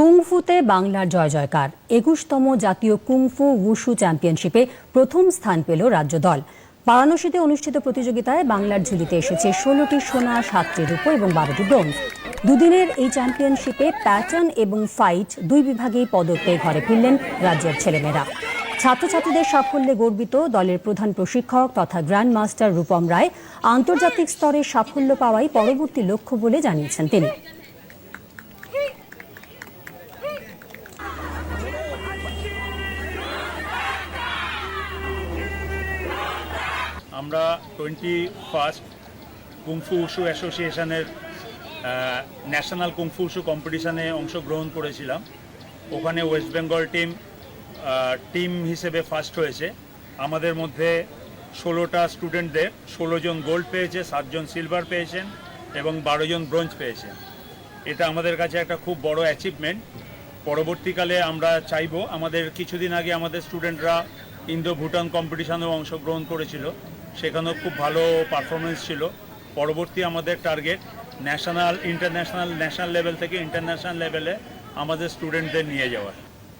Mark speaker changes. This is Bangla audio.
Speaker 1: কুংফুতে বাংলার জয় জয়কার। একুশতম জাতীয় কুংফু উশু চ্যাম্পিয়নশিপে প্রথম স্থান পেল রাজ্য দল। বারাণসীতে অনুষ্ঠিত প্রতিযোগিতায় বাংলার ঝুলিতে এসেছে ষোলোটি সোনা, সাতটি রূপো এবং বারোটি ব্রোঞ্জ। দুদিনের এই চ্যাম্পিয়নশিপে প্যাটার্ন এবং ফাইট দুই বিভাগেই পদক পেয়ে ঘরে ফিরলেন রাজ্যের ছেলেমেয়েরা। ছাত্রছাত্রীদের সাফল্যে গর্বিত দলের প্রধান প্রশিক্ষক তথা গ্র্যান্ড মাস্টার রূপম রায় আন্তর্জাতিক স্তরে সাফল্য পাওয়াই পরবর্তী লক্ষ্য বলে জানিয়েছেন তিনি।
Speaker 2: আমরা twenty first kung fu wushu অ্যাসোসিয়েশনের ন্যাশনাল কুংফু উশু কম্পিটিশানে অংশগ্রহণ করেছিলাম। ওখানে ওয়েস্ট বেঙ্গল টিম টিম হিসেবে ফার্স্ট হয়েছে। আমাদের মধ্যে ষোলোটা স্টুডেন্টদের, ষোলো জন গোল্ড পেয়েছে সাতজন সিলভার পেয়েছেন এবং বারো জন ব্রোঞ্জ পেয়েছেন। এটা আমাদের কাছে একটা খুব বড় অ্যাচিভমেন্ট পরবর্তীকালে আমরা চাইব, আমাদের কিছুদিন আগে আমাদের স্টুডেন্টরা ইন্দো ভুটান কম্পিটিশানেও অংশগ্রহণ করেছিল। সেখানেও খুব ভালো পারফরমেন্স ছিল। পরবর্তী আমাদের target national international national level থেকে ইন্টারন্যাশনাল লেভেলে আমাদের স্টুডেন্টদের নিয়ে যাওয়ার